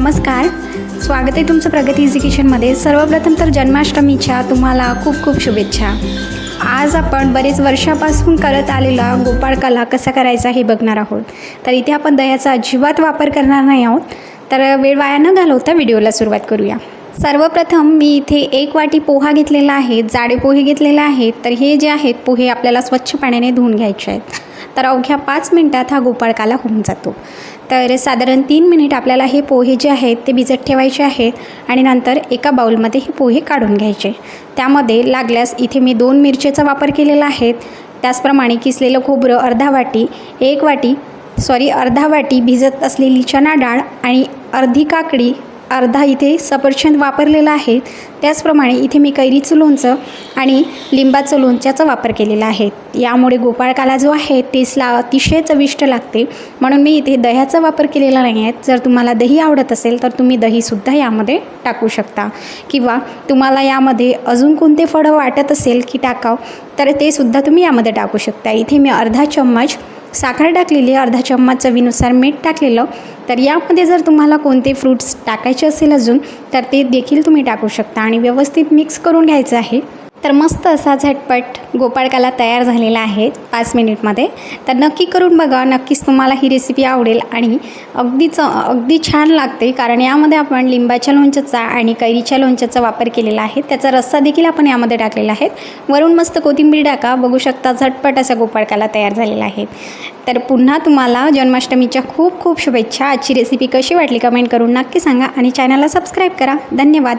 नमस्कार. स्वागत आहे तुमचं प्रगती इझी सर्वप्रथम तर जन्माष्टमीच्या तुम्हाला खूप खूप शुभेच्छा. आज आपण बरेच वर्षापासून करत आलेला गोपाळ कला कसा करायचा हे बघणार आहोत. तर इथे आपण दह्याचा अजिबात वापर करणार नाही आहोत. तर वेळ वाया न घालवता व्हिडिओला सुरुवात करूया. सर्वप्रथम मी इथे एक वाटी पोहा घेतलेला आहे जाडे पोहे घेतलेले आहेत. तर हे जे आहेत पोहे आपल्याला स्वच्छ पाण्याने धुवून घ्यायचे आहेत. तर अवघ्या पाच मिनटात हा गोपाळकाला होऊन जातो. तर साधारण तीन मिनिट आपल्याला हे पोहे जे आहेत ते भिजत ठेवायचे आहेत आणि नंतर एका बाउलमध्ये हे पोहे काढून घ्यायचे. त्यामध्ये लागल्यास इथे मी दोन मिरचीचा वापर केलेला आहे. त्याचप्रमाणे किसलेलं खोबरं अर्धा वाटी एक वाटी सॉरी अर्धा वाटी भिजत असलेली चणा डाळ आणि अर्धी काकडी अर्धा इथे सफरचंद वापरलेला आहे. त्याचप्रमाणे इथे मी कैरीचं लोणचं आणि लिंबाचं लोणच्याचा वापर केलेला आहे. यामुळे गोपाळकाला जो आहे टेस्टला अतिशय चविष्ट लागते. म्हणून मी इथे दह्याचा वापर केलेला नाही आहे. जर तुम्हाला दही आवडत असेल तर तुम्ही दहीसुद्धा यामध्ये टाकू शकता. किंवा तुम्हाला यामध्ये अजून कोणते फळं वाटत असेल की टाकाव तर ते सुद्धा तुम्ही यामध्ये टाकू शकता. इथे मी अर्धा चम्मच साखर टाकलेली अर्धा चम्मच चवीनुसार मीठ टाकलेलं. तर यामध्ये जर तुम्हाला कोणते फ्रूट्स टाकायचे असेल अजून तर ते देखील तुम्ही टाकू शकता आणि व्यवस्थित मिक्स करून घ्यायचं आहे. तर मस्त असा झटपट गोपाळकाला तयार झालेला आहे पाच मिनिटमध्ये. तर नक्की करून बघा नक्कीच तुम्हाला ही रेसिपी आवडेल आणि अगदीच अगदी छान लागते कारण यामध्ये आपण लिंबाच्या लोणच्याचा आणि कैरीच्या लोणच्याचा वापर केलेला आहे. त्याचा रस्सा देखील आपण यामध्ये टाकलेला आहे. वरून मस्त कोथिंबीर टाका. बघू शकता झटपट असा गोपाळकाला तयार झालेला आहे. तर पुन्हा तुम्हाला जन्माष्टमीच्या खूप खूप शुभेच्छा. आजची रेसिपी कशी वाटली कमेंट करून नक्की सांगा आणि चॅनलला सबस्क्राईब करा. धन्यवाद.